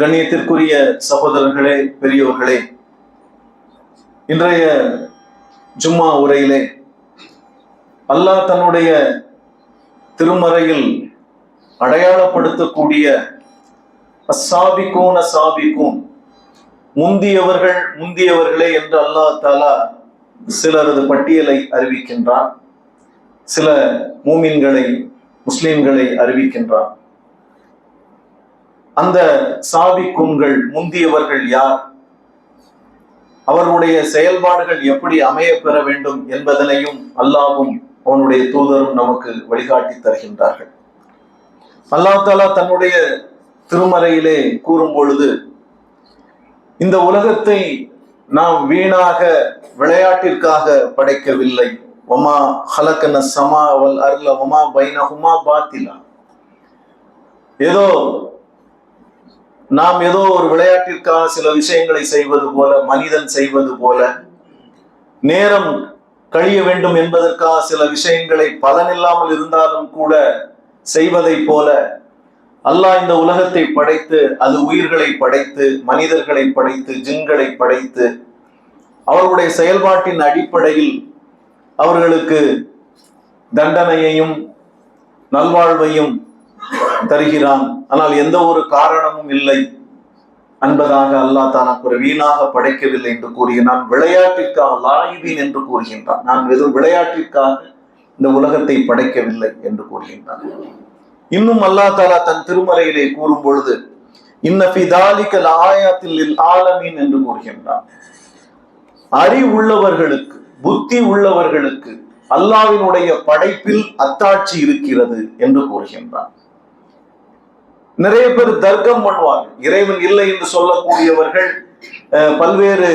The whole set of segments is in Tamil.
கண்ணியத்திற்குரிய சகோதரர்களே பெரியோர்களே இன்றைய ஜும்மா உரையிலே அல்லாஹ் தன்னுடைய திருமறையில் அடையாளப்படுத்தக்கூடிய அசாபிக்கும் அசாபிக்கும் முந்தியவர்கள் முந்தியவர்களே என்று அல்லாஹ் தாலா சிலரது பட்டியலை அறிவிக்கின்றான். சில மூமின்களை முஸ்லிம்களை அறிவிக்கின்றான். அந்த சாபிக்குன்கள் முந்தியவர்கள் யார்? அவர்களுடைய செயல்பாடுகள் எப்படி அமைய பெற வேண்டும் என்பதனையும் அல்லாவும் அவனுடைய தூதரும் நமக்கு வழிகாட்டி தருகின்றார்கள். அல்லாஹ் தாலா தன்னுடைய திருமறையிலே கூறும் பொழுது இந்த உலகத்தை நாம் வீணாக விளையாட்டிற்காக படைக்கவில்லை. ஒமா ஹலக்கன சமா அவல் அருள ஒமா பைனஹுமா பாத்திலா. ஏதோ நாம் ஏதோ ஒரு விளையாட்டிற்காக சில விஷயங்களை செய்வது போல மனிதன் செய்வது போல நேரம் கழிய வேண்டும் என்பதற்காக சில விஷயங்களை பலனில்லாமல் இருந்தாலும் கூட செய்வதை போல அல்லாஹ் இந்த உலகத்தை படைத்து அது உயிர்களை படைத்து மனிதர்களை படைத்து ஜின்களை படைத்து அவர்களுடைய செயல்பாட்டின் அடிப்படையில் அவர்களுக்கு தண்டனையையும் நல்வாழ்வையும் தருகிறான். ஆனால் எந்த ஒரு காரணமும் இல்லை. அன்பதாக அல்லாஹ் தான் ஒரு வீணாக படைக்கவில்லை என்று கூறிய நான் விளையாட்டிற்காக லாயுவீன் என்று கூறுகின்றான். நான் வெறும் விளையாட்டிற்காக இந்த உலகத்தை படைக்கவில்லை என்று கூறுகின்றான். இன்னும் அல்லாஹ் தாலா தன் திருமறையிலே கூறும் பொழுது இன்னபிதாலிக்கல் ஆயாத்தில் ஆலமீன் என்று கூறுகின்றான். அறிவுள்ளவர்களுக்கு புத்தி உள்ளவர்களுக்கு அல்லாவினுடைய படைப்பில் அத்தாட்சி இருக்கிறது என்று கூறுகின்றான். நிறைய பேர் தர்க்கம் பண்ணுவார்கள் இறைவன் இல்லை என்று சொல்லக்கூடியவர்கள் பல்வேறு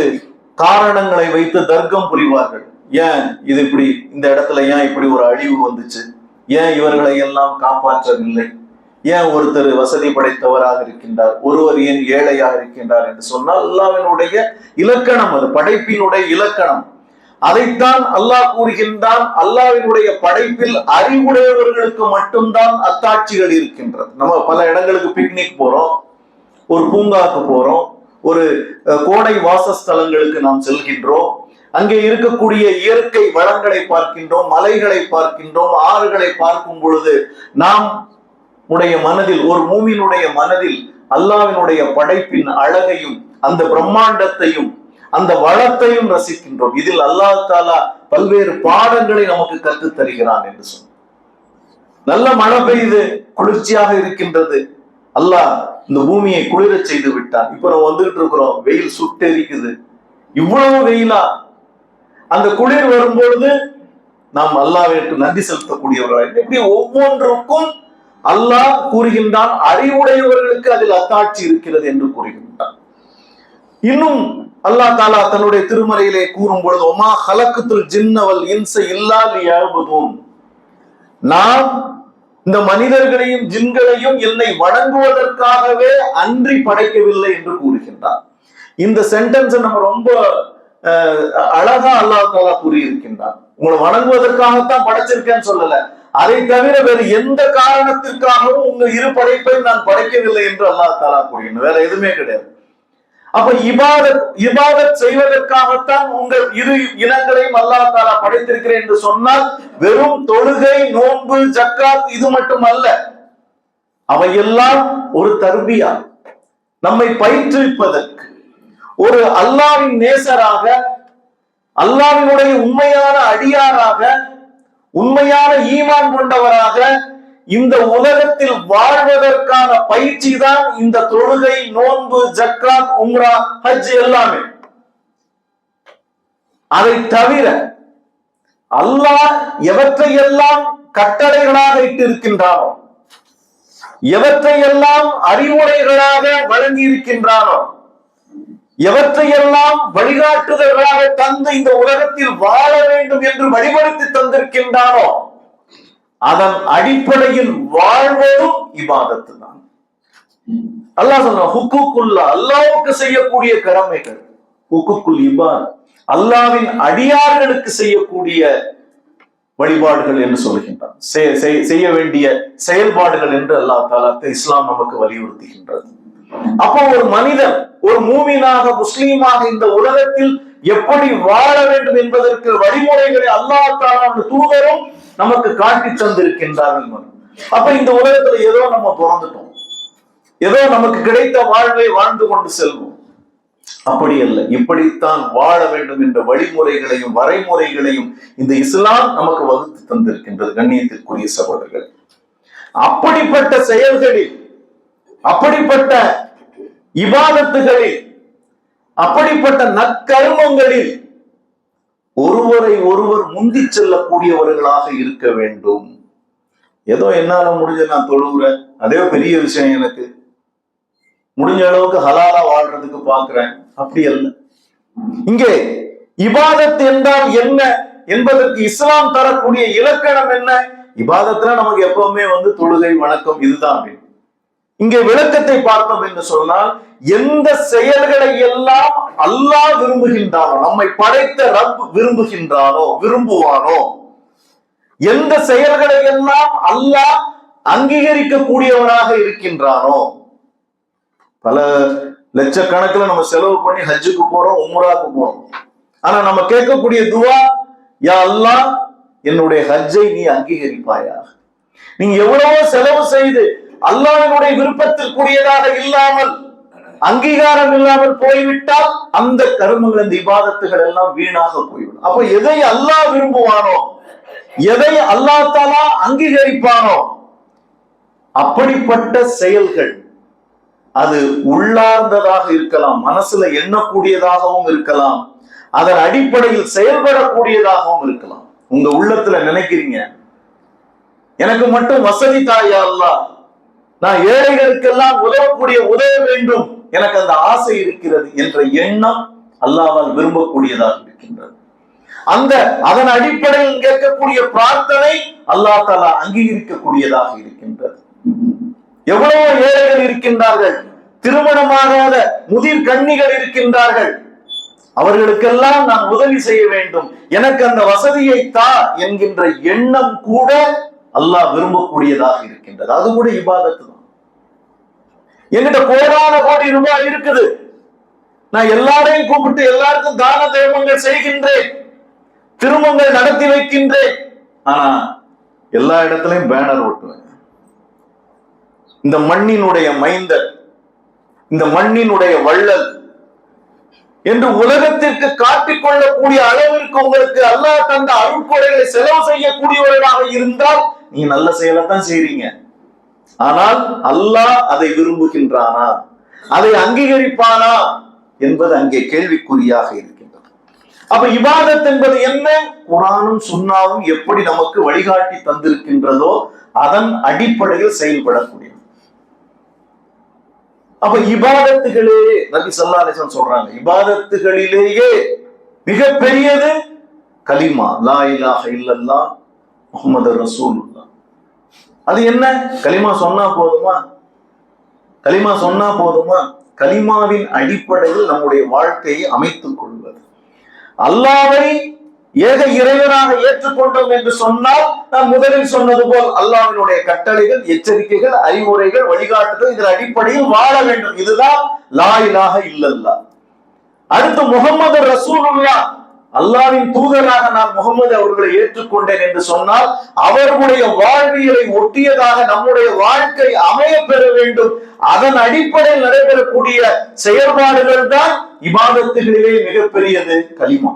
காரணங்களை வைத்து தர்க்கம் புரிவார்கள். ஏன் இது இப்படி இந்த இடத்துல ஏன் இப்படி ஒரு அழிவு வந்துச்சு? ஏன் இவர்களை எல்லாம் காப்பாற்றவில்லை? ஏன் ஒருத்தர் வசதி படைத்தவராக இருக்கின்றார்? ஒருவர் ஏன் ஏழையாக இருக்கின்றார் என்று சொன்னால் அல்லாவினுடைய இலக்கணம் அது படைப்பினுடைய இலக்கணம். அதைத்தான் அல்லாஹ் கூறுகின்றான். அல்லாவினுடைய படைப்பில் அறிவுடையவர்களுக்கு மட்டும்தான் அத்தாட்சிகள் இருக்கின்றது. நம்ம பல இடங்களுக்கு பிக்னிக் போறோம். ஒரு பூங்காவுக்கு போறோம். ஒரு கோடை வாசஸ்தலங்களுக்கு நாம் செல்கின்றோம். அங்கே இருக்கக்கூடிய இயற்கை வளங்களை பார்க்கின்றோம் மலைகளை பார்க்கின்றோம் ஆறுகளை பார்க்கும் பொழுது நாம் உடைய மனதில் ஒரு மூமியினுடைய மனதில் அல்லாவினுடைய படைப்பின் அழகையும் அந்த பிரம்மாண்டத்தையும் அந்த வளத்தையும் ரசிக்கின்றோம். இதில் அல்லாஹ் தாலா பல்வேறு பாடங்களை நமக்கு கற்று தருகிறான் என்று சொன்ன நல்ல மழை பெய்து குளிர்ச்சியாக இருக்கின்றது. அல்லாஹ் இந்த பூமியை குளிர செய்து விட்டான். இப்ப நம்ம வந்துகிட்டு இருக்கிறோம். வெயில் சுட்டெரிக்குது. இவ்வளவு வெயிலா? அந்த குளிர் வரும்பொழுது நாம் அல்லாவிற்கு நன்றி செலுத்தக்கூடியவர்கள் இப்படி ஒவ்வொன்றுக்கும் அல்லாஹ் கூறுகின்றான். அறிவுடையவர்களுக்கு அதில் அத்தாட்சி இருக்கிறது என்று கூறுகின்றான். இன்னும் அல்லாஹ் தாலா தன்னுடைய திருமறையிலே கூறும் பொழுது ஒமா ஹலக்குத்துல் ஜின்னவல் இன்சை இல்லால் எழுபதும் நாம் இந்த மனிதர்களையும் ஜின்களையும் என்னை வணங்குவதற்காகவே அன்றி படைக்கவில்லை என்று கூறுகின்றார். இந்த சென்டென்ஸை நம்ம ரொம்ப அழகா அல்லாஹ் தாலா கூறியிருக்கின்றார். உங்களை வணங்குவதற்காகத்தான் படைச்சிருக்கேன்னு சொல்லல. அதை தவிர வேறு எந்த காரணத்திற்காகவும் உங்க இரு படைப்பையும் நான் படைக்கவில்லை என்று அல்லாஹ் தாலா கூறுகின்ற வேற எதுவுமே கிடையாது. அப்ப இபாதத் இபாதத் செய்வதற்காகத்தான் உங்கள் இரு இனங்களையும் அல்லாஹ் தாலா படைத்திருக்கிறேன் என்று சொன்னால் வெறும் தொழுகை நோன்பு ஜக்காத் இது மட்டும் அல்ல அவையெல்லாம் ஒரு தர்பியா. நம்மை பயிற்றுவிப்பதற்கு. ஒரு அல்லாவின் நேசராக அல்லாவினுடைய உண்மையான அடியாராக உண்மையான ஈமான் கொண்டவராக இந்த உலகத்தில் வாழ்வதற்கான பயிற்சி தான் இந்த தொழுகை நோன்பு ஜக்காத் உம்ரா ஹஜ் எல்லாமே. அதை தவிர அல்லாஹ் எவற்றையெல்லாம் கட்டளைகளாக இட்டிருக்கின்றானோ எவற்றையெல்லாம் அறிவுரைகளாக வழங்கி இருக்கின்றானோ எவற்றையெல்லாம் வழிகாட்டுதல்களாக தந்து இந்த உலகத்தில் வாழ வேண்டும் என்று வழிபடுத்தி தந்திருக்கின்றானோ அதன் அடிப்படையில் வாழ்வதும் இபாதத்து தான் அல்லாஹ் சொன்ன ஹுக்குக்குல்லா அல்லாவுக்கு செய்யக்கூடிய கடமைகள் ஹுக்குக்குல் இபாத் அல்லாவின் அடியார்களுக்கு செய்யக்கூடிய வழிபாடுகள் என்று சொல்கின்றான். செய்ய வேண்டிய செயல்பாடுகள் என்று அல்லாஹ் தாலா இஸ்லாம் நமக்கு வலியுறுத்துகின்றது. அப்போ ஒரு மனிதன் ஒரு மூமினாக முஸ்லீமாக இந்த உலகத்தில் எப்படி வாழ வேண்டும் என்பதற்கு வழிமுறைகளை அல்லாஹ் தூதரும் நமக்கு காட்டி தந்திருக்கின்றார்கள் அப்ப இந்த உலகத்துல ஏதோ நம்ம பிறந்துட்டோம். ஏதோ நமக்கு கிடைத்த வாழ்வை வாழ்ந்து கொண்டு செல்வோம். அப்படி அல்ல. இப்படித்தான் வாழ வேண்டும் என்ற வழிமுறைகளையும் வரைமுறைகளையும் இந்த இஸ்லாம் நமக்கு வகுத்து தந்திருக்கின்றது கண்ணியத்திற்குரிய சகோதரர்கள். அப்படிப்பட்ட செயல்களில் அப்படிப்பட்ட இபாதத்துகளில் அப்படிப்பட்ட நற்கர்மங்களில் ஒருவரை ஒருவர் முந்தி செல்லக்கூடியவர்களாக இருக்க வேண்டும். ஏதோ என்னால முடிஞ்ச நான் தொழுகிறேன் அதே பெரிய விஷயம் எனக்கு. முடிஞ்ச அளவுக்கு ஹலாலா வாழ்றதுக்கு பாக்குறேன். அப்படி அல்ல. இங்கே இபாதத் என்றால் என்ன என்பதற்கு இஸ்லாம் தரக்கூடிய இலக்கணம் என்ன? இபாதத்துல நமக்கு எப்பவுமே வந்து தொழுகை வணக்கம் இதுதான் அப்படின்னு இங்கே விளக்கத்தை பார்த்தோம் என்று சொன்னால் எந்த செயல்களை எல்லாம் அல்லாஹ் விரும்புகின்றானோ நம்மை படைத்த ரப் விரும்புகின்றானோ விரும்புவானோ எந்த செயல்களை எல்லாம் அல்லாஹ் அங்கீகரிக்கக்கூடியவனாக இருக்கின்றானோ பல லட்சக்கணக்கில் நம்ம செலவு பண்ணி ஹஜ்ஜுக்கு போறோம் உம்ராக்கு போறோம். ஆனா நம்ம கேட்கக்கூடிய துவா யா அல்லாஹ் என்னுடைய ஹஜ்ஜை நீ அங்கீகரிப்பாயா நீங்க எவ்வளவோ செலவு செய்து அல்லாஹ்வினுடைய விருப்பத்திற்குரியதாக இல்லாமல் அங்கீகாரம் இல்லாமல் போய்விட்டால் அந்த கருமங்கள் இந்த இபாதத்துகள் எல்லாம் வீணாக போய்விடும். அப்ப எதை அல்லாஹ் விரும்புவானோ எதை அல்லாத்தாலா அங்கீகரிப்பானோ அப்படிப்பட்ட செயல்கள் அது உள்ளார்ந்ததாக இருக்கலாம் மனசுல எண்ணக்கூடியதாகவும் இருக்கலாம் அதன் அடிப்படையில் செயல்படக்கூடியதாகவும் இருக்கலாம். உங்க உள்ளத்துல நினைக்கிறீங்க எனக்கு மட்டும் வசதி தாயா அல்லா நான் ஏழைகளுக்கெல்லாம் உதவக்கூடிய உதவ வேண்டும். எனக்கு அந்த ஆசை இருக்கிறது என்ற எண்ணம் அல்லாவால் விரும்பக்கூடியதாக இருக்கின்றது. அந்த அதன் அடிப்படையில் கேட்கக்கூடிய பிரார்த்தனை அல்லா தாலா அங்கீகரிக்கக்கூடியதாக இருக்கின்றது. எவ்வளவோ ஏழைகள் இருக்கின்றார்கள் திருமணமாகாத முதிர் கண்ணிகள் இருக்கின்றார்கள். அவர்களுக்கெல்லாம் நான் உதவி செய்ய வேண்டும். எனக்கு அந்த வசதியை தா என்கின்ற எண்ணம் கூட அல்லாஹ் விரும்பக்கூடியதாக இருக்கின்றது. அது கூட இபாதத்து தான். என்கிட்ட கோடான கோடி ரூபாய் இருக்குது. நான் எல்லாரையும் கூப்பிட்டு எல்லாருக்கும் தான தர்மங்கள் செய்கின்றேன். திருமங்கள் நடத்தி வைக்கின்றேன். ஆனா எல்லா இடத்துலயும் பேனர் ஓட்டுவேன் இந்த மண்ணினுடைய மைந்தர் இந்த மண்ணினுடைய வள்ளல் என்று உலகத்திற்கு காட்டிக்கொள்ளக்கூடிய அளவிற்கு உங்களுக்கு அல்லாஹ் தந்த அருட்கொடைகளை செலவு செய்யக்கூடியவர்களாக இருந்தால் நீ நல்ல செயலை தான் செய்றீங்க. ஆனால் அல்லாஹ் அதை விரும்புகின்றானா? அதை அங்கீகரிப்பானா? என்பது அங்கே கேள்விக்குறியாக இருக்கின்றது. அப்ப இபாதத் என்பது என்ன? குரானும் சுண்ணாவும் எப்படி நமக்கு வழிகாட்டி தந்திருக்கின்றதோ அதன் அடிப்படையில் செயல்படக்கூடிய அப்ப இபாதத்துகளே நபி சொல்லா சொல்றாங்க இபாதத்துகளிலேயே மிகப்பெரியது கலிமா லா இலாஹ இல்லல்லா முகமது ரசூலுல்லா அது என்ன? கலிமா சொன்னா போதுமா? கலிமா சொன்னா போதுமா? கலிமாவின் அடிப்படையில் நம்முடைய வாழ்க்கையை அமைத்துக் கொள்வது. அல்லாவை ஏக இறைவனாக ஏற்றுக்கொண்டோம் என்று சொன்னால் நான் முதலில் சொன்னது போல் அல்லாவினுடைய கட்டளைகள் எச்சரிக்கைகள் அறிவுரைகள் வழிகாட்டுதல் இதன் அடிப்படையில் வாழ வேண்டும். இதுதான் லாயிலாக இல்லல்லா. அடுத்து முகமது ரசூலுல்லா அல்லாவின் தூதராக நான் முகமது அவர்களை ஏற்றுக்கொண்டேன் என்று சொன்னால் அவர்களுடைய வாழ்வியலை ஒட்டியதாக நம்முடைய வாழ்க்கை அமைய பெற வேண்டும். அதன் அடிப்படையில் நடைபெறக்கூடிய செயல்பாடுகள் தான் இபாதத்துகளிலே மிகப்பெரியது களிமா.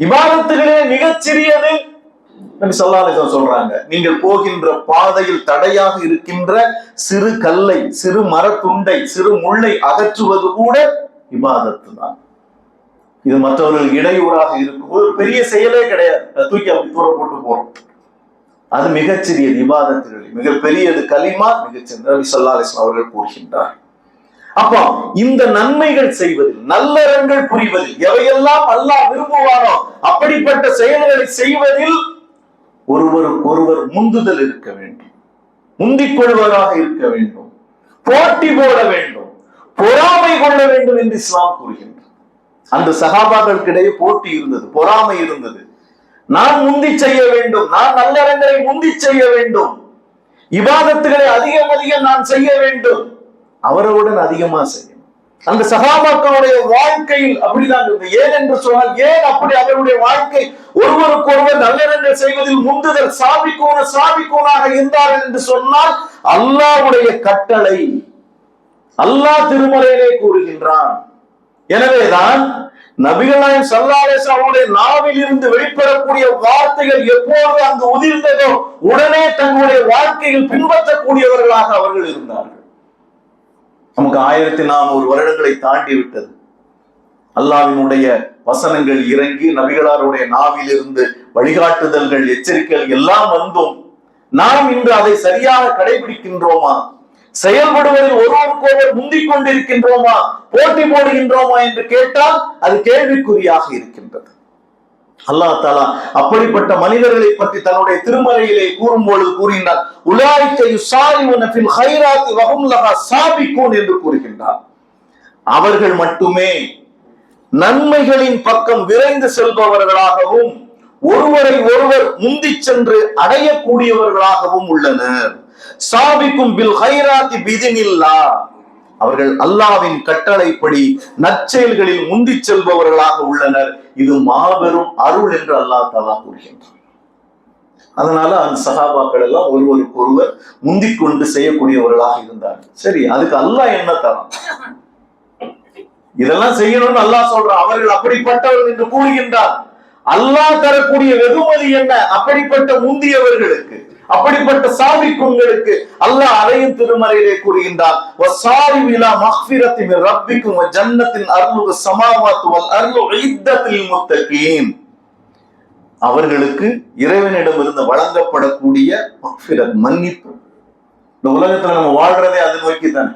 இமாதத்துகளிலே மிகச்சிறியது சொல்றாங்க நீங்கள் போகின்ற பாதையில் தடையாக இருக்கின்ற சிறு கல்லை சிறு மரத்துண்டை சிறு முள்ளை அகற்றுவது கூட இபாதத்து தான் இது மற்றவர்கள் இடையூறாக இருக்கும். ஒரு பெரிய செயலே கிடையாது. அதை தூக்கி அப்படி தூர போட்டு போறோம். அது மிகச்சிறியது இபாதத்துகள் மிகப்பெரியது கலிமா மிகச்சிறியது. நபி சொல்லா அவர்கள் கூறுகின்றார். அப்போ இந்த நன்மைகள் செய்வதில் நல்லறங்கள் புரிவதில் எவையெல்லாம் அல்லாஹ் விரும்புவாரோ அப்படிப்பட்ட செயல்களை செய்வதில் ஒருவருக்கு ஒருவர் முந்துதல் இருக்க வேண்டும். முந்திக் கொள்வதாக இருக்க வேண்டும். போட்டி போட வேண்டும். பொறாமை கொள்ள வேண்டும் என்று இஸ்லாம் கூறுகின்றார் அந்த சகாபாக்களுக்கிடையே போட்டி இருந்தது பொறாமை இருந்தது. நான் முந்தி செய்ய வேண்டும் நான் நல்லறங்களை முந்தி செய்ய வேண்டும். இவாதத்துகளை அதிகம் அதிகம் நான் செய்ய வேண்டும். அவரவுடன் அதிகமா செய்யணும். அந்த சகாபாக்களுடைய வாழ்க்கையில் அப்படிதான் இருந்தது. ஏன் என்று சொன்னால் ஏன் அப்படி அவருடைய வாழ்க்கை ஒருவருக்கொருவர் நல்லிடங்கள் செய்வதில் முந்துதல் சாபிக்கோன சாபிக்கோனாக இருந்தார்கள் என்று சொன்னால் அல்லாவுடைய கட்டளை அல்லாஹ் திருமறையிலே கூறுகின்றான். எனவேதான் நபிகள் நாயகம் சல்லாலேஸ் அவருடைய நாவில் இருந்து வெளிப்படக்கூடிய வார்த்தைகள் எப்போது அங்கு உதிர்ந்ததோ உடனே தங்களுடைய வாழ்க்கையில் பின்பற்றக்கூடியவர்களாக அவர்கள் இருந்தார்கள். நமக்கு ஆயிரத்தி நானூறு வருடங்களை தாண்டி விட்டது. அல்லாவினுடைய வசனங்கள் இறங்கி நபிகளாருடைய நாவில் இருந்து வழிகாட்டுதல்கள் எச்சரிக்கைகள் எல்லாம் வந்தும் நாம் இன்று அதை சரியாக கடைபிடிக்கின்றோமா? செயல்படுவதில் ஒருவருக்கொருவர் முந்திக் கொண்டிருக்கின்றோமா போட்டி போடுகின்றோமா என்று கேட்டால் அது கேள்விக்குறியாக இருக்கின்றது. அல்லாஹ் தாலா அப்படிப்பட்ட மனிதர்களை பற்றி தன்னுடைய திருமறையிலே கூறும் பொழுது கூறுகின்றார் உலாய்க்கை சாரிவன ஃபில் ஹைராத்தி என்று கூறுகின்றார் அவர்கள் மட்டுமே நன்மைகளின் பக்கம் விரைந்து செல்பவர்களாகவும் ஒருவரை ஒருவர் முந்தி சென்று அடையக்கூடியவர்களாகவும் உள்ளனர். சாபிக்கும் பில் ஹைராத்தி பிதினில்லா. அவர்கள் அல்லாவின் கட்டளைப்படி நற்செயல்களில் முந்திச் செல்பவர்களாக உள்ளனர். இது மாபெரும் அருள் என்று அல்லாஹ் தாலா கூறுகின்றார் அதனால அந்த சகாபாக்கள் எல்லாம் ஒருவருக்கு ஒருவர் முந்திக் கொண்டு செய்யக்கூடியவர்களாக இருந்தார்கள். சரி அதுக்கு அல்லாஹ் என்ன தரான் இதெல்லாம் செய்யணும்னு அல்லாஹ் சொல்றான். அவர்கள் அப்படிப்பட்டவர்கள் என்று கூறுகின்றார். அல்லாஹ் தரக்கூடிய வெகுமதி என்ன? அப்படிப்பட்ட முந்தியவர்களுக்கு. அப்படிப்பட்ட சாபிக்குங்களுக்கு அல்லாஹ் அதையும் திருமறையிலே கூறுகின்றான் வசாரி விலா மக்ஃபிரத்தி ரப்பிக்கும் ஜன்னத்தின் அருளுகு சமாவாத்து வல் அருளு முத்தகீன். அவர்களுக்கு இறைவனிடமிருந்து வழங்கப்படக்கூடிய மன்னிப்பு. இந்த உலகத்துல நம்ம வாழ்றதே அது நோக்கி தானே.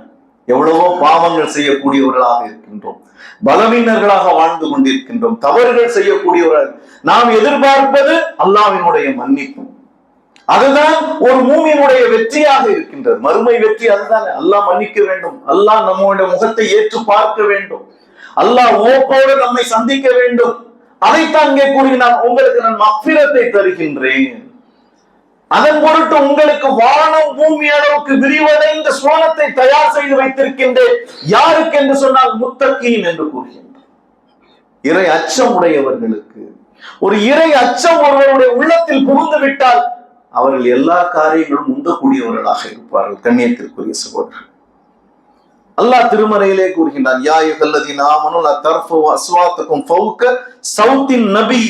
எவ்வளவோ பாவங்கள் செய்யக்கூடியவர்களாக இருக்கின்றோம். பலவீனர்களாக வாழ்ந்து கொண்டிருக்கின்றோம். தவறுகள் செய்யக்கூடியவர்கள். நாம் எதிர்பார்ப்பது அல்லாவினுடைய மன்னிப்பு. அதுதான் ஒரு மூமியினுடைய வெற்றியாக இருக்கின்றது. மறுமை வெற்றி அதுதானே. அல்லாஹ் மன்னிக்க வேண்டும். அல்லாஹ் நம்முடைய முகத்தை ஏற்று பார்க்க வேண்டும். அல்லாஹ் ஓப்போடு நம்மை சந்திக்க வேண்டும். அதைத்தான் இங்கே கூறுகிறான். உங்களுக்கு நான் மஃபிரத்தை தருகின்றேன். அதன் பொருட்டு உங்களுக்கு வானம் பூமி அளவுக்கு விரிவடைந்த சோனத்தை தயார் செய்து வைத்திருக்கின்றேன். யாருக்கு என்று சொன்னால் முத்தக்கீன் என்று கூறுகின்றார் இறை அச்சம் உடையவர்களுக்கு. ஒரு இறை அச்சம் ஒருவருடைய உள்ளத்தில் புகுந்து விட்டால் அவர்கள் எல்லா காரியங்களும் உந்தக்கூடியவர்களாக இருப்பார்கள் கண்ணியத்திற்குரிய சகோதரர். அல்லாஹ் திருமறையிலே கூறுகின்றான் யா யுகல்லதி நாமனு லா அஸ்வாத்துக்கும் ஃபௌக நபி.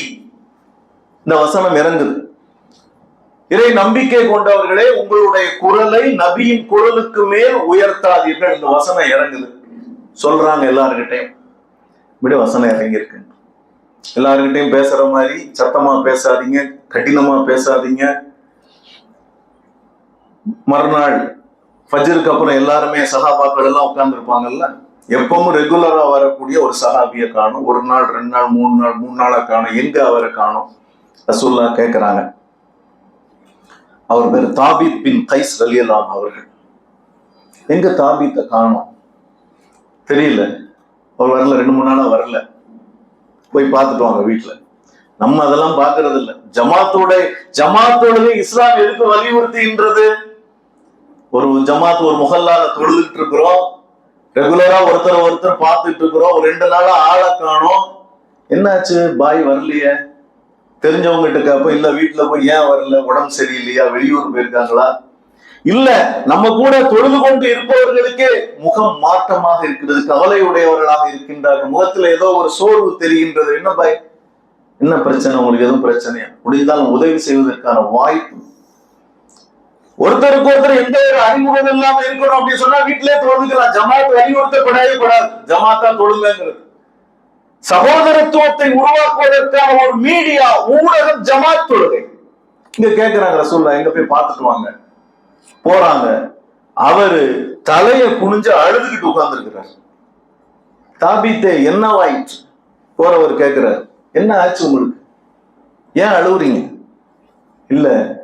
இந்த வசனம் இறங்குது. இறை நம்பிக்கை கொண்டவர்களே உங்களுடைய குரலை நபியின் குரலுக்கு மேல் உயர்த்தாதீர்கள். இந்த வசனம் இறங்குது. சொல்றாங்க எல்லாருக்கிட்டையும் இப்படி வசனம் இறங்கியிருக்கு. எல்லாருக்கிட்டையும் பேசுற மாதிரி சத்தமா பேசாதீங்க கடினமா பேசாதீங்க. மறுநாள் ஃபஜருக்கு அப்புறம் எல்லாருமே சகாபாக்கள் எல்லாம் உட்கார்ந்துருப்பாங்கல்ல? எப்பவும் ரெகுலரா வரக்கூடிய ஒரு சஹாபியை காணும். ஒரு நாள் ரெண்டு நாள் மூணு நாள் மூணு நாளா காணும். எங்க அவரை காணும்? ரசூல்லா கேட்கிறாங்க அவர் பேர் தாபித் பின் கைஸ் ரலியலாம் அவர்கள். எங்க தாபித்தை காணோம்? தெரியல. அவர் வரல ரெண்டு மூணு நாளா வரல. போய் பார்த்துட்டு வாங்க வீட்டுல நம்ம அதெல்லாம் பாக்குறது இல்ல ஜமாத்தோட ஜமாத்தோட இஸ்லாம் எதுக்கு வலியுறுத்துகின்றது? ஒரு ஜமாத் ஒரு முகல்லால தொழுதுட்டு இருக்கிறோம் ரெகுலரா ஒருத்தர் ஒருத்தர் பார்த்துட்டு இருக்கிறோம் ஒரு ரெண்டு நாளா ஆளை காணோம். என்னாச்சு? பாய் வரலையே. தெரிஞ்சவங்க கிட்ட கேப்ப இல்ல வீட்டுல போய் ஏன் வரல? உடம்பு சரியில்லையா? வெளியூர் போயிருக்காங்களா? இல்ல நம்ம கூட தொழுது கொண்டு இருப்பவர்களுக்கே முகம் மாற்றமாக இருக்கிறது கவலையுடையவர்களாக இருக்கின்றார்கள். முகத்துல ஏதோ ஒரு சோர்வு தெரிகின்றது. என்ன பாய்? என்ன பிரச்சனை? உங்களுக்கு எதுவும் பிரச்சனையா? முடிந்தால் உதவி செய்வதற்கான வாய்ப்பு ஒருத்தருக்கு ஒருத்தர் எந்த ஒரு அறிமுகம் இல்லாம இருக்கணும் அப்படின்னு சொன்னா வீட்டிலே தொழுதுக்கலாம் ஜமாத் அறிவுறுத்தப்படவே கூடாது ஜமாத்தா தொழுங்கிறது சகோதரத்துவத்தை உருவாக்குவதற்கான ஒரு மீடியா ஊடகம் ஜமாத் தொழுகை. இங்க கேட்கிறாங்க ரசூல்லா எங்க போய் பார்த்துட்டு வாங்க. போறாங்க. அவரு தலைய குனிஞ்சு அழுதுகிட்டு உட்கார்ந்துருக்கிறார். தாபித்தே என்னவாயிற்று? போறவர் கேட்கிறார் என்ன ஆச்சு உங்களுக்கு? ஏன் அழுவுறீங்க? இல்ல.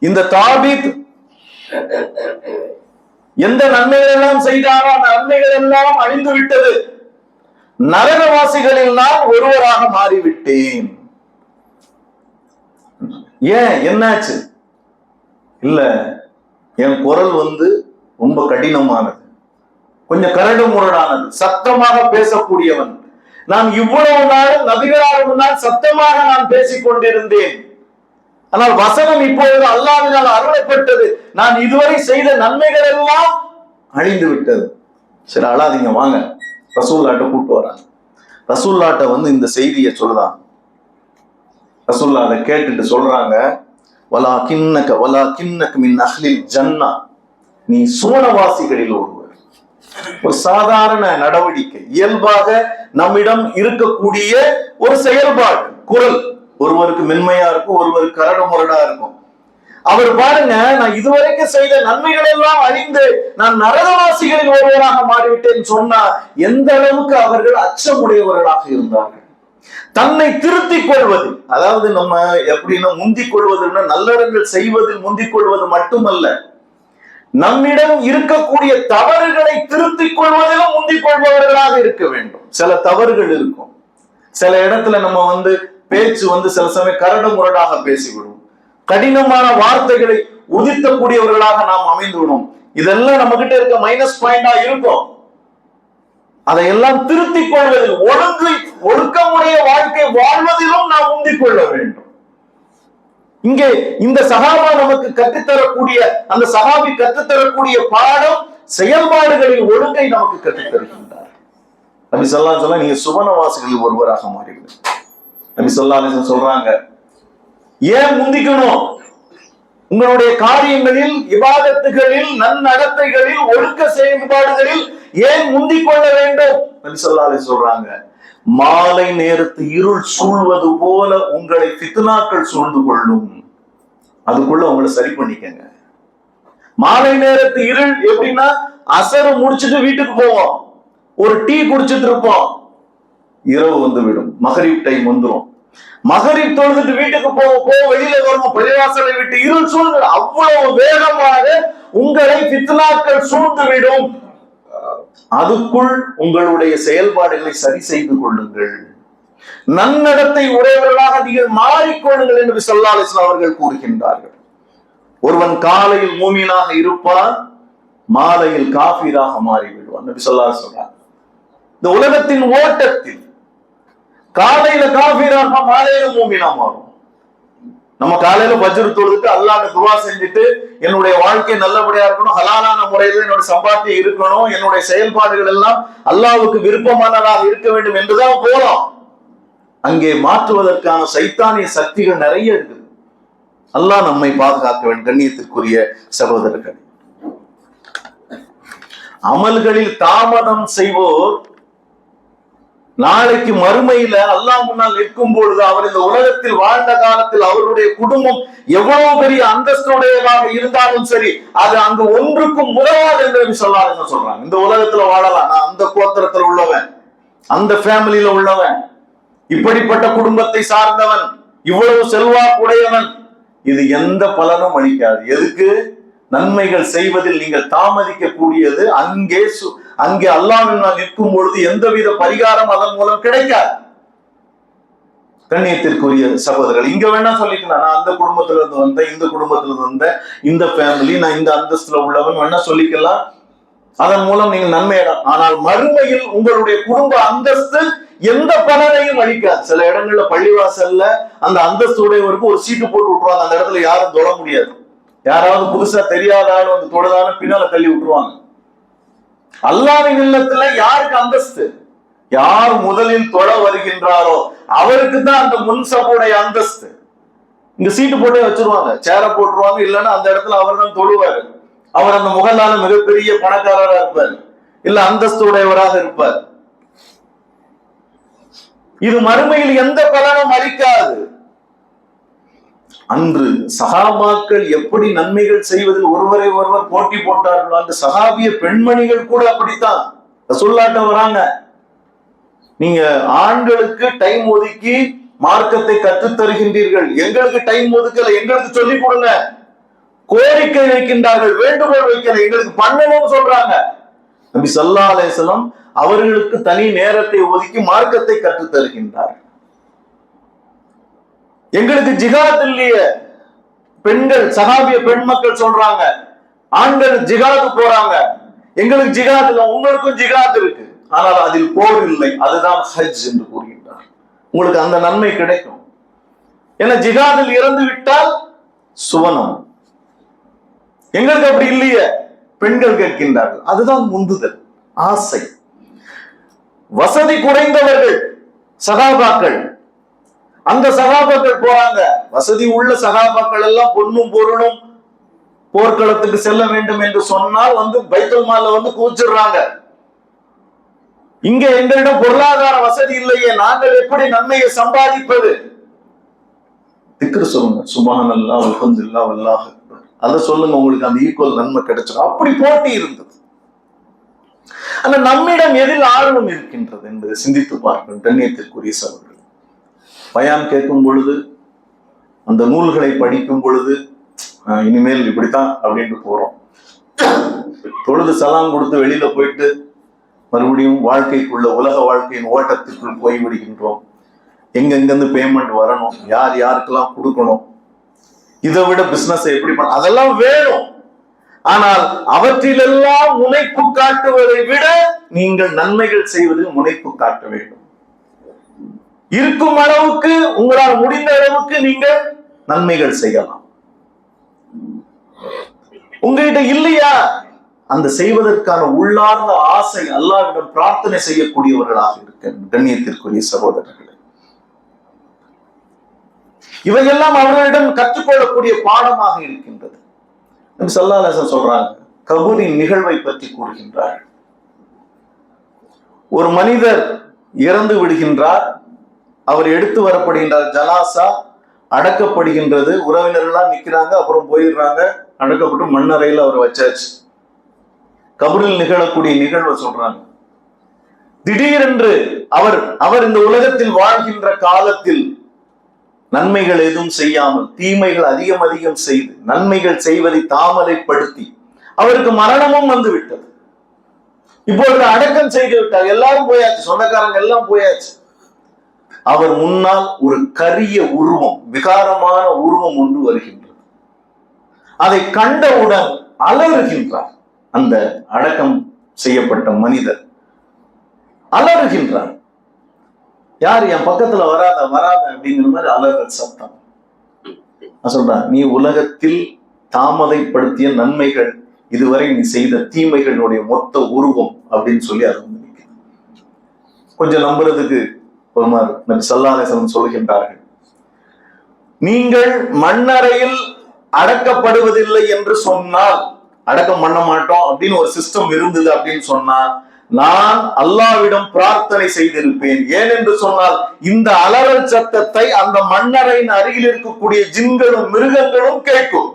இந்த தாபித் எந்த நன்மைகள் எல்லாம் செய்தாரோ அந்த நன்மைகள் எல்லாம் அழிந்து விட்டது. நரகவாசிகளில் நான் ஒருவராக மாறிவிட்டேன். ஏன்? என்னாச்சு? இல்ல என் குரல் வந்து ரொம்ப கடினமானது. கொஞ்சம் கரடு முரடானது. சத்தமாக பேசக்கூடியவன். நான் இவ்வளவு நாள் நபிகளாக முன்னால் சத்தமாக நான் பேசிக் கொண்டிருந்தேன் ஆனால் வசனம் இப்பொழுது அல்லாவினால் அருளப்பட்டது. நான் இதுவரை செய்த நன்மைகள் எல்லாம் அழிந்து விட்டது சரி அழாதீங்க வாங்க. ரசூல்லாட்ட கூப்பிட்டு வராங்க. ரசூல்லாட்ட வந்து இந்த செய்தியை சொல்லுதான் ரசூல்லா அதை கேட்டுட்டு சொல்றாங்க வலா கிண்ணக்க வலா கிண்ணக்கு மின் அஹ்லில் ஜன்னா. நீ சோனவாசிகளில் ஒருவர். ஒரு சாதாரண நடவடிக்கை இயல்பாக நம்மிடம் இருக்கக்கூடிய ஒரு செயல்பாடு குரல். ஒருவருக்கு மென்மையா இருக்கும் ஒருவருக்கு கரடு முரடா இருக்கும். அவர் பாருங்க நான் இதுவரைக்கும் செய்த நன்மைகள் எல்லாம் அழிந்து நான் நரகவாசிகளில் ஒருவராக மாறிவிட்டேன் சொன்னா எந்த அளவுக்கு அவர்கள் அச்சமுடையவர்களாக இருந்தார்கள்? தன்னை திருத்திக் கொள்வது அதாவது நம்ம எப்படின்னா முந்திக் கொள்வதுன்னா நல்லறங்கள் செய்வதில் முந்திக் கொள்வது மட்டுமல்ல நம்மிடம் இருக்கக்கூடிய தவறுகளை திருத்திக் கொள்வதிலும் முந்திக் கொள்பவர்களாக இருக்க வேண்டும். சில தவறுகள் இருக்கும். சில இடத்துல நம்ம வந்து பேச்சு வந்து சில சமயம் கரடு முரடாக பேசிவிடும். கடினமான வார்த்தைகளை உதித்தக்கூடியவர்களாக நாம் அமைந்துவிடும். இதெல்லாம் நம்ம கிட்ட இருக்க மைனஸ் பாயிண்டா இருக்கும். அதையெல்லாம் திருத்திக் கொள்வதில் ஒழுங்கு ஒழுக்கமுடைய வாழ்க்கை வாழ்வதிலும் நாம் உந்திக் கொள்ள வேண்டும். இங்கே இந்த சகாபா நமக்கு கற்றுத்தரக்கூடிய அந்த சகாபி கற்றுத்தரக்கூடிய பாடம் செயல்பாடுகளில் ஒழுங்கை நமக்கு கற்றுத்தருகின்றார். நபி சொல்லா சொல்ல நீங்க சுவனவாசிகளில் ஒருவராக மாறிவிடு நபி சொல்லா சொல்றாங்க. ஏன் முந்திக்கணும்? உங்களுடைய காரியங்களில் விவாதத்துகளில் நன்னடத்தைகளில் ஒழுக்க செயல்பாடுகளில் ஏன் முந்திக் கொள்ள வேண்டும்? நபி சொல்லா சொல்றாங்க. மாலை நேரத்து இருள் சூழ்வது போல உங்களை பித்னாக்கள் சூழ்ந்து கொள்ளும். அதுக்குள்ள உங்களை சரி பண்ணிக்கங்க. மாலை நேரத்து இருள் எப்படின்னா அசரு முடிச்சுட்டு வீட்டுக்கு போவோம். ஒரு டீ குடிச்சிட்டு இருப்போம். இரவு வந்து விடும் மகரிப் டைம் வந்துடும் மகரிப் தொழுதுட்டு வீட்டுக்கு போக போக வெளியில வரும்? பள்ளிவாசலை விட்டு இருள் சூழ்ந்து அவ்வளவு வேகமாக உங்களை பித்னாக்கள் சூழ்ந்துவிடும். அதுக்குள் உங்களுடைய செயல்பாடுகளை சரி செய்து கொள்ளுங்கள். நன்னடத்தை உடையவர்களாக நீங்கள் மாறிக்கொள்ளுங்கள் என்று சொல்லா அவர்கள் கூறுகின்றார்கள். ஒருவன் காலையில் மூமியனாக இருப்பான் மாலையில் காபீராக மாறிவிடுவான். நபி சொல்லா இந்த உலகத்தின் ஓட்டத்தில் காலையில காபீரா காபீராக மாலையில மூமினா மாறும். நம்ம காலையில பஜ்ரு தொழுதுட்டு அல்லாஹ் துவா செஞ்சுட்டு என்னுடைய வாழ்க்கை நல்லபடியா இருக்கணும் ஹலாலான முறையில் என்னோட சம்பாத்தியம் இருக்கணும் என்னுடைய செயல்பாடுகள் எல்லாம் அல்லாவுக்கு விருப்பமானதாக இருக்க வேண்டும் என்றுதான் போகலாம் அங்கே மாற்றுவதற்கான சைத்தானிய சக்திகள் நிறைய இருக்குது. அல்லாஹ் நம்மை பாதுகாக்க வேண்டும் கண்ணியத்திற்குரிய சகோதரர்கள். அமல்களில் தாமதம் செய்வோர் நாளைக்கு மறுமையில அல்லாஹ் முன்னால் நிற்கும் பொழுது அவர் இந்த உலகத்தில் வாழ்ந்த காலத்தில் அவருடைய குடும்பம் எவ்வளவு பெரிய அந்தஸ்துடையதாக இருந்தாலும் சரி அது அங்கு ஒன்றுக்கும் உதவாது என்று சொல்லாதுன்னு சொல்றாங்க. இந்த உலகத்துல வாழலாம். நான் அந்த கோத்திரத்துல உள்ளவன் அந்த ஃபேமிலியில உள்ளவன் இப்படிப்பட்ட குடும்பத்தை சார்ந்தவன் இவ்வளவு செல்வாக்குடையவன். இது எந்த பலனும் அளிக்காது. எதுக்கு? நன்மைகள் செய்வதில் நீங்கள் தாமதிக்க கூடியது அங்கே அங்கே அல்லாவின் நிற்கும் பொழுது எந்தவித பரிகாரம் அதன் மூலம் கிடைக்காது. கண்ணியத்திற்குரிய சகோதரர்கள் இங்க வேணா சொல்லிக்கலாம். நான் அந்த குடும்பத்துல இருந்து வந்தேன் இந்த குடும்பத்துல இருந்து வந்தேன் இந்த ஃபேமிலி நான் இந்த அந்தஸ்துல உள்ளவன் வேணா சொல்லிக்கலாம். அதன் மூலம் நீங்கள் நன்மை ஆனால் மறுமையில் உங்களுடைய குடும்ப அந்தஸ்து எந்த பலனையும் அளிக்காது. சில இடங்கள்ல பள்ளிவாசல்ல அந்த அந்தஸ்து உடையவருக்கு ஒரு சீட்டு போட்டு விட்டுருவாங்க. அந்த இடத்துல யாரும் தொட முடியாது. யாராவது புதுசா தெரியாத ஆள் வந்து தொடதான பின்னால தள்ளி விட்டுருவாங்க. அல்லாவின் இல்லத்துல யாருக்கு அந்தஸ்து? யார் முதலில் தொழ வருகின்றாரோ அவருக்கு தான் அந்த முன்சபுடைய அந்தஸ்து. இங்க சீட்டு போட்டே வச்சிருவாங்க. சேர போட்டுருவாங்க. இல்லைன்னா அந்த இடத்துல அவர் தான் தொழுவாரு. அவர் அந்த முகலால மிகப்பெரிய பணக்காரராக இருப்பார். இல்ல அந்தஸ்து உடையவராக இருப்பார். இது மறுமையில் எந்த பலனும் அளிக்காது. அன்று சகாபாக்கள் எப்படி நன்மைகள் செய்வதில் ஒருவரை ஒருவர் போட்டி போட்டார்களோ அந்த சகாபிய பெண்மணிகள் கூட அப்படித்தான். சொல்லாட்ட வராங்க. நீங்க ஆண்களுக்கு டைம் ஒதுக்கி மார்க்கத்தை கற்றுத் தருகின்றீர்கள். எங்களுக்கு டைம் ஒதுக்கல எங்களுக்கு சொல்லிக் கொடுங்க. கோரிக்கை வைக்கின்றார்கள் வேண்டுகோள் வைக்கல எங்களுக்கு பண்ணணும்னு சொல்றாங்க. நபி சல்லா அலேசலம் அவர்களுக்கு தனி நேரத்தை ஒதுக்கி மார்க்கத்தை கற்றுத் தருகின்றார் எங்களுக்கு ஜிகாத் இல்லையே. பெண்கள் சகாபிய பெண் மக்கள் சொல்றாங்க. ஆண்கள் ஜிகாது போறாங்க. எங்களுக்கு ஜிகாத் இல்லை உங்களுக்கும் ஜிகாத் இருக்கு. ஆனால் அதில் போர் இல்லை அதுதான் ஹஜ் என்று கூறுகின்றார். உங்களுக்கு அந்த நன்மை கிடைக்கும். ஏன்னா ஜிகாதில் இறந்து விட்டால் சுவனம். எங்களுக்கு அப்படி இல்லையே பெண்கள் கேட்கின்றார்கள். அதுதான் முந்துதல் ஆசை. வசதி குறைந்தவர்கள் சகாபாக்கள் அந்த சகாபாக்கள் போறாங்க. வசதி உள்ள சகாபாக்கள் எல்லாம் பொண்ணும் பொருளும் போர்க்களத்துக்கு செல்ல வேண்டும் என்று சொன்னால் வந்து பைத்தல் மால வந்து கூச்சிடுறாங்க இங்க எங்களிடம் பொருளாதார வசதி இல்லையே நாங்கள் எப்படி நன்மையை சம்பாதிப்பது? திக்ரு சொல்லுங்க. சுபான் அல்லா அல்ஹம்துல்லா வல்லாஹ் அதை சொல்லுங்க உங்களுக்கு அந்த ஈக்குவல் நன்மை கிடைச்சிடும் அப்படி போட்டி இருந்தது. ஆனா நம்மிடம் எதில் ஆர்வம் இருக்கின்றது என்பதை சிந்தித்து பார்க்கணும் கண்ணியத்திற்குரிய சகோதரர்கள் பயான் கேட்கும் பொழுது அந்த நூல்களை படிக்கும் பொழுது இனிமேல் இப்படித்தான் அப்படின்ட்டு போறோம். தொழுது சலாம் கொடுத்து வெளியில போயிட்டு மறுபடியும் வாழ்க்கைக்குள்ள உலக வாழ்க்கையின் ஓட்டத்திற்குள் போய் விடுகின்றோம் எங்கெங்கிருந்து பேமெண்ட் வரணும் யார் யாருக்கெல்லாம் கொடுக்கணும் இதை விட பிசினஸ் எப்படி பண்ண அதெல்லாம் வேணும். ஆனால் அவற்றிலெல்லாம் முனைப்பு காட்டுவதை விட நீங்கள் நன்மைகள் செய்வதில் முனைப்பு காட்ட வேண்டும். இருக்கும் அளவுக்கு உங்களால் முடிந்த அளவுக்கு நீங்க நன்மைகள் செய்யலாம். உங்ககிட்ட இல்லையா? அந்த செய்வதற்கான உள்ளார்ந்த ஆசை அல்லாவிடம் பிரார்த்தனை செய்யக்கூடியவர்களாக இருக்க கண்ணியத்திற்குரிய சகோதரர்களே. இவையெல்லாம் அவர்களிடம் கற்றுக்கொள்ளக்கூடிய பாடமாக இருக்கின்றது. சல்லாலசன் சொல்றாங்க கபூரின் நிகழ்வை பற்றி கூறுகின்றார். ஒரு மனிதர் இறந்து விடுகின்றார் அவர் எடுத்து வரப்படுகின்றார் ஜலாசா அடக்கப்படுகின்றது. உறவினர்களா நிக்கிறாங்க அப்புறம் போயிடுறாங்க. அடக்கப்பட்டு மண்ணறையில் அவர் வச்சாச்சு. கபரில் நிகழக்கூடிய நிகழ்வை சொல்றாங்க. திடீரென்று அவர் அவர் இந்த உலகத்தில் வாழ்கின்ற காலத்தில் நன்மைகள் எதுவும் செய்யாமல் தீமைகள் அதிகம் அதிகம் செய்து நன்மைகள் செய்வதை தாமதைப்படுத்தி அவருக்கு மரணமும் வந்து விட்டது இப்பொழுது அடக்கம் செய்து விட்டார். எல்லாரும் போயாச்சு சொந்தக்காரங்க எல்லாம் போயாச்சு. அவர் முன்னால் ஒரு கரிய உருவம் விகாரமான உருவம் ஒன்று வருகின்றது. அதை கண்டவுடன் அலறுகின்றார். அந்த அடக்கம் செய்யப்பட்ட மனிதர் அலறுகின்றார். யார் என் பக்கத்துல வராத வராத அப்படிங்கிற மாதிரி அலறல் சத்தம். நான் சொல்றேன் நீ உலகத்தில் தாமதைப்படுத்திய நன்மைகள் இதுவரை நீ செய்த தீமைகளுடைய மொத்த உருவம் அப்படின்னு சொல்லி அது கொஞ்சம் நம்புறதுக்கு உமர் நபி சல்லாசனம் சொல்கின்றார்கள். நீங்கள் மண்ணறையில் அடக்கப்படுவதில்லை என்று சொன்னால் அடக்கம் பண்ண மாட்டோம் அப்படின்னு ஒரு சிஸ்டம் இருந்தது அப்படின்னு சொன்னா நான் அல்லாவிடம் பிரார்த்தனை செய்திருப்பேன். ஏன் என்று சொன்னால் இந்த அலறல் சத்தத்தை அந்த மண்ணறையின் அருகில் இருக்கக்கூடிய ஜின்களும் மிருகங்களும் கேட்கும்.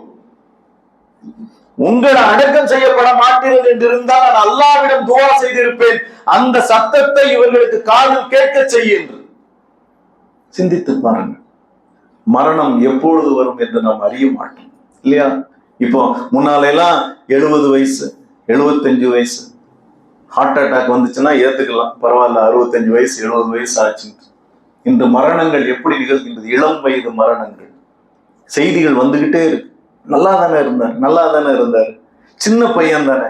உங்களை அடக்கம் செய்யப்பட மாட்டீர்கள் என்று இருந்தால் நான் அல்லாவிடம் துவா செய்திருப்பேன். அந்த சத்தத்தை இவர்களுக்கு காதில் கேட்க செய்யின்ற சிந்தித்து பாருங்க மரணம் எப்பொழுது வரும் என்று நாம் அறிய மாட்டோம். இல்லையா? இப்போ முன்னாலெல்லாம் எழுபது வயசு எழுபத்தஞ்சு வயசு. ஹார்ட் அட்டாக் வந்துச்சுன்னா ஏத்துக்கலாம். பரவாயில்ல அறுபத்தஞ்சு வயசு எழுபது வயசு ஆச்சுன்னு இன்று மரணங்கள் எப்படி நிகழ்கின்றது? இளம் வயது மரணங்கள். செய்திகள் வந்துகிட்டே இருக்கு. நல்லா தானே இருந்தார் நல்லா தானே இருந்தார். சின்ன பையன் தானே.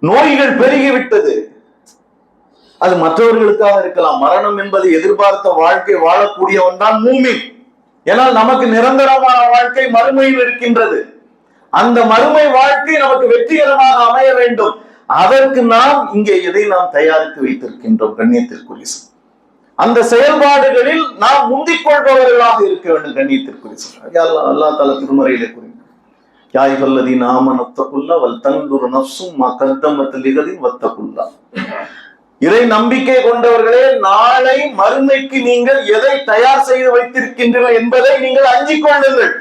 நோய்கள் பெருகிவிட்டது. அது மற்றவர்களுக்காக இருக்கலாம். மரணம் என்பது எதிர்பார்த்த வாழ்க்கை வாழக்கூடியவன் தான் மூமின். ஏனால் நமக்கு நிரந்தரமான வாழ்க்கை மறுமையில் இருக்கின்றது. அந்த மறுமை வாழ்க்கை நமக்கு வெற்றிகரமாக அமைய வேண்டும். அதற்கு நாம் இங்கே எதை நாம் தயாரித்து வைத்திருக்கின்றோம் கண்ணியத்திற்குரிய அந்த செயல்பாடுகளில் நாம் முந்திக் கொள்பவர்களாக இருக்க வேண்டும் கண்ணியத்திற்குரிய அல்லாஹ் அல்லா தல திருமறையிலே கூறினார். யாய்வல்லதி நாம நத்தகுல்லா வல் தந்துரு நப்சும் மா கத்தமத்து லிகதின் வத்தகுல்லா. இறை நம்பிக்கை கொண்டவர்களே நாளை மறுமைக்கு நீங்கள் எதை தயார் செய்து வைத்திருக்கின்றீர்கள் என்பதை நீங்கள் அஞ்சிக் கொள்ளுங்கள்.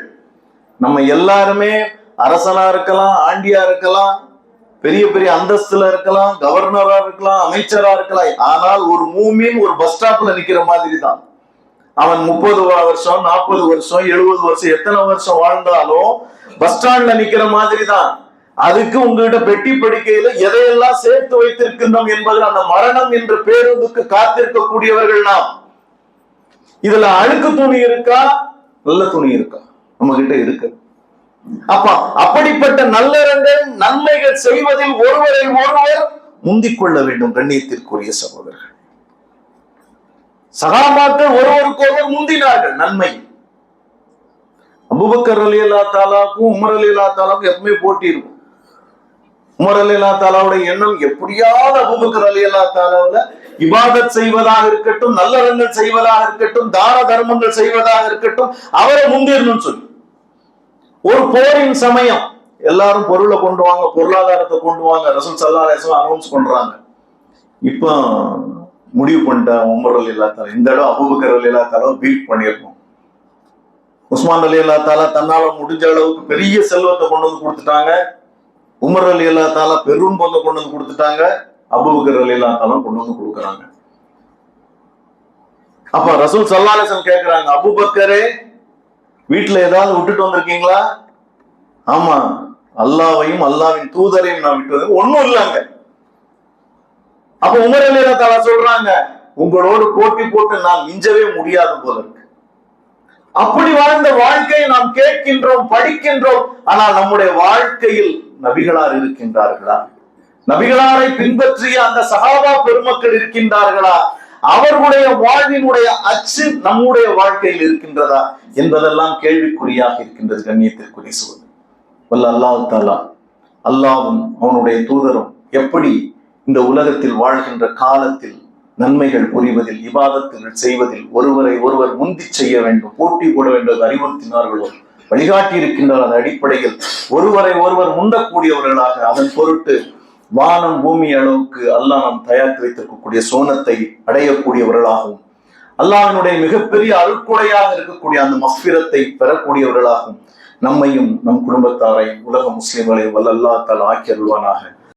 நம்ம எல்லாருமே அரசனா இருக்கலாம் ஆண்டியா இருக்கலாம் பெரிய பெரிய அந்தஸ்துல இருக்கலாம் கவர்னரா இருக்கலாம் அமைச்சரா இருக்கலாம். ஆனால் ஒரு மூமின் ஒரு பஸ் ஸ்டாப்ல நிக்கிற மாதிரி தான் அவன் முப்பது வருஷம் நாற்பது வருஷம் எழுபது வருஷம் எத்தனை வருஷம் வாழ்ந்தாலும் பஸ் ஸ்டாண்ட்ல நிக்கிற மாதிரி தான் அதுக்கு உங்ககிட்ட பெட்டி படிக்கையில எதையெல்லாம் சேர்த்து வைத்திருக்கின்றோம் என்பதில் அந்த மரணம் என்ற பேருந்துக்கு காத்திருக்கக்கூடியவர்கள் நாம். இதுல அழுக்கு துணி இருக்கா? நல்ல துணி இருக்கா? நம்ம கிட்ட இருக்கு. அப்ப அப்படிப்பட்ட நல்லறங்கள் நன்மைகள் செய்வதில் ஒருவரை ஒருவர் முந்திக் கொள்ள வேண்டும் கண்ணியத்திற்குரிய சகோதரர்கள். சகாபாக்கள் ஒருவருக்கொருவர் முந்தினார்கள் நன்மை. அபுபக்கர் அலி அல்லா தாலாக்கும் உமர் அலி அல்லா தாலாக்கும் எப்பவுமே போட்டி இருக்கும். உமர் அலி அல்லா தாலாவுடைய எண்ணம் எப்படியாவது அபுபக்கர் அலி அல்லா தாலாவில் இபாதத் செய்வதாக இருக்கட்டும் நல்லறங்கள் செய்வதாக இருக்கட்டும் தான தர்மங்கள் செய்வதாக இருக்கட்டும் அவரை முந்திரணும்னு சொல்லி. ஒரு போரின் சமயம் எல்லாரும் பொருளை கொண்டு வாங்க பொருளாதாரத்தை கொண்டு வாங்க ரசூல் சல்லா ரசம் அனௌன்ஸ் பண்றாங்க. இப்போ முடிவு பண்ணிட்டேன் உமர் அலி அல்லா தாலா இந்த இடம் அபுபக்கர் அலி அல்லா தாலா பீட் பண்ணியிருக்கோம் உஸ்மான் அலி அல்லா தாலா தன்னால முடிஞ்ச அளவுக்கு பெரிய செல்வத்தை கொண்டு வந்து கொடுத்துட்டாங்க. உமர் அலி அல்லா தாலா பெரும் பொருளை கொண்டு வந்து கொடுத்துட்டாங்க. அபுபக்கர் அலி அல்லா தாலா கொண்டு வந்து கொடுக்குறாங்க. அப்ப ரசூல் சல்லாலேசன் கேட்கிறாங்க அபுபக்கரே வீட்டுல ஏதாவது விட்டுட்டு வந்திருக்கீங்களா? ஆமா அல்லாவையும் அல்லாவின் தூதரையும் நான் விட்டு வந்து ஒண்ணும் இல்லைங்க. அப்ப உமர் அலி அல்லா தாலா சொல்றாங்க உங்களோடு போட்டி போட்டு நான் மிஞ்சவே முடியாது போல இருக்கு. அப்படி வாழ்ந்த வாழ்க்கையை நாம் கேட்கின்றோம் படிக்கின்றோம். ஆனால் நம்முடைய வாழ்க்கையில் நபிகளார் இருக்கின்றார்களா? நபிகளாரை பின்பற்றிய அந்த சகாபா பெருமக்கள் இருக்கின்றார்களா? அவர்களுடைய வாழ்வினுடைய அச்சு நம்முடைய வாழ்க்கையில் இருக்கின்றதா என்பதெல்லாம் கேள்விக்குறியாக இருக்கின்றது கண்ணியத்திற்குரிய சூழல் வல்ல அல்லாஹு தாலா அல்லாவும் அவனுடைய தூதரும் எப்படி இந்த உலகத்தில் வாழ்கின்ற காலத்தில் நன்மைகள் புரிவதில் இபாதத்துகள் செய்வதில் ஒருவரை ஒருவர் முந்தி செய்ய வேண்டும் போட்டி போட வேண்டும் அறிவுறுத்தினார்களோ வழிகாட்டி இருக்கின்றார் அந்த அடிப்படையில் ஒருவரை ஒருவர் முண்டக்கூடியவர்களாக அதன் பொருட்டு வானம் பூமி அளவுக்கு அல்லாஹ் நாம் தயாரித்து வைத்திருக்கக்கூடிய சோனத்தை அடையக்கூடியவர்களாகவும் அல்லாஹ்வினுடைய மிகப்பெரிய அருட்கொடையாக இருக்கக்கூடிய அந்த மஃபிரத்தை பெறக்கூடியவர்களாகவும் நம்மையும் நம் குடும்பத்தாரை உலக முஸ்லிம்களை வல்லல்லா தால் ஆக்கி அருள்வானாக.